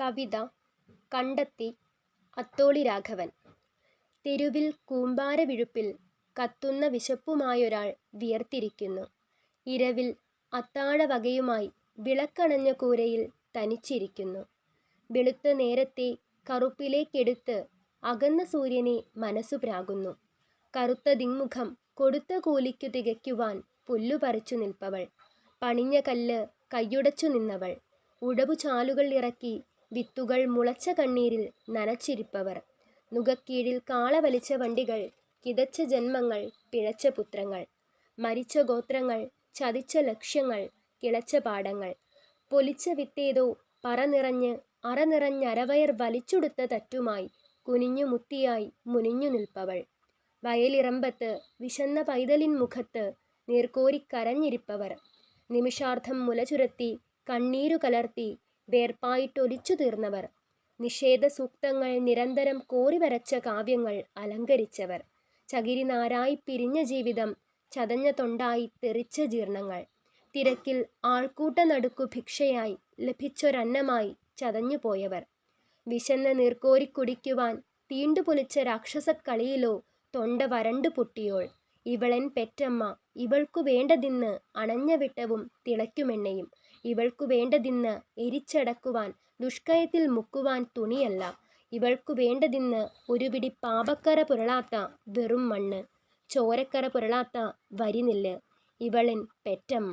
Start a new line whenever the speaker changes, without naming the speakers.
കവിത കണ്ടെത്തി അത്തോളി രാഘവൻ തെരുവിൽ കൂമ്പാരവിഴുപ്പിൽ കത്തുന്ന വിശപ്പുമായൊരാൾ വിയർത്തിരിക്കുന്നു. ഇരവിൽ അത്താഴവകയുമായി വിളക്കണഞ്ഞ കൂരയിൽ തനിച്ചിരിക്കുന്നു. വെളുത്ത നേരത്തെ കറുപ്പിലേക്കെടുത്ത് അകന്ന സൂര്യനെ മനസ്സു പ്രാകുന്നു. കറുത്ത ദിങ്മുഖം കൊടുത്ത കൂലിക്കു തികയ്ക്കുവാൻ പുല്ലുപറിച്ചു നിൽപ്പവൾ. പണിഞ്ഞ കല്ല് കയ്യുടച്ചു നിന്നവൾ. ഉടവു ചാലുകൾ ഇറക്കി വിത്തുകൾ മുളച്ച കണ്ണീരിൽ നനച്ചിരിപ്പവർ. നുകക്കീഴിൽ കാള വലിച്ച വണ്ടികൾ കിതച്ച ജന്മങ്ങൾ പിഴച്ച പുത്രങ്ങൾ. മരിച്ച ഗോത്രങ്ങൾ ചതിച്ച ലക്ഷ്യങ്ങൾ കിളച്ച പാടങ്ങൾ. പൊലിച്ച വിത്തേതോ പറനിറഞ്ഞ് അറനിറഞ്ഞരവയർ വലിച്ചെടുത്ത തറ്റുമായി കുനിഞ്ഞു മുത്തിയായി മുനിഞ്ഞു നിൽപ്പവൾ. വയലിറമ്പത്ത് വിശന്ന പൈതലിൻ മുഖത്ത് നീർകോരിക്കരഞ്ഞിരിപ്പവർ. നിമിഷാർത്ഥം മുലചുരത്തി കണ്ണീരു കലർത്തി വേർപായിട്ടൊലിച്ചു തീർന്നവർ. നിഷേധ സൂക്തങ്ങൾ നിരന്തരം കോറിവരച്ച കാവ്യങ്ങൾ അലങ്കരിച്ചവർ. ചകിരിനാരായി പിരിഞ്ഞ ജീവിതം ചതഞ്ഞ തൊണ്ടായി തെറിച്ച ജീർണങ്ങൾ. തിരക്കിൽ ആൾക്കൂട്ട നടുക്കു ഭിക്ഷയായി ലഭിച്ചൊരന്നമായി ചതഞ്ഞു ചതഞ്ഞുപോയവർ. വിശന്ന് നീർകോരിക്കുടിക്കുവാൻ തീണ്ടുപൊലിച്ച രാക്ഷസക്കളിയിലോ തൊണ്ട വരണ്ടു പൊട്ടിയോൾ. ഇവളെൻ പെറ്റമ്മ ഇവൾക്കു വേണ്ടതിന്ന് അണഞ്ഞ വിട്ടവും തിളയ്ക്കുമെണ്ണയും. ഇവൾക്കു വേണ്ടതിന്ന് എരിച്ചടക്കുവാൻ ദുഷ്കയത്തിൽ മുക്കുവാൻ തുണിയല്ല. ഇവൾക്കു വേണ്ടതിന്ന് ഒരുപിടി പാപക്കര പുരളാത്ത വെറും മണ്ണ്. ചോരക്കര പുരളാത്ത വരിനില്ല് ഇവളെൻ പെറ്റമ്മ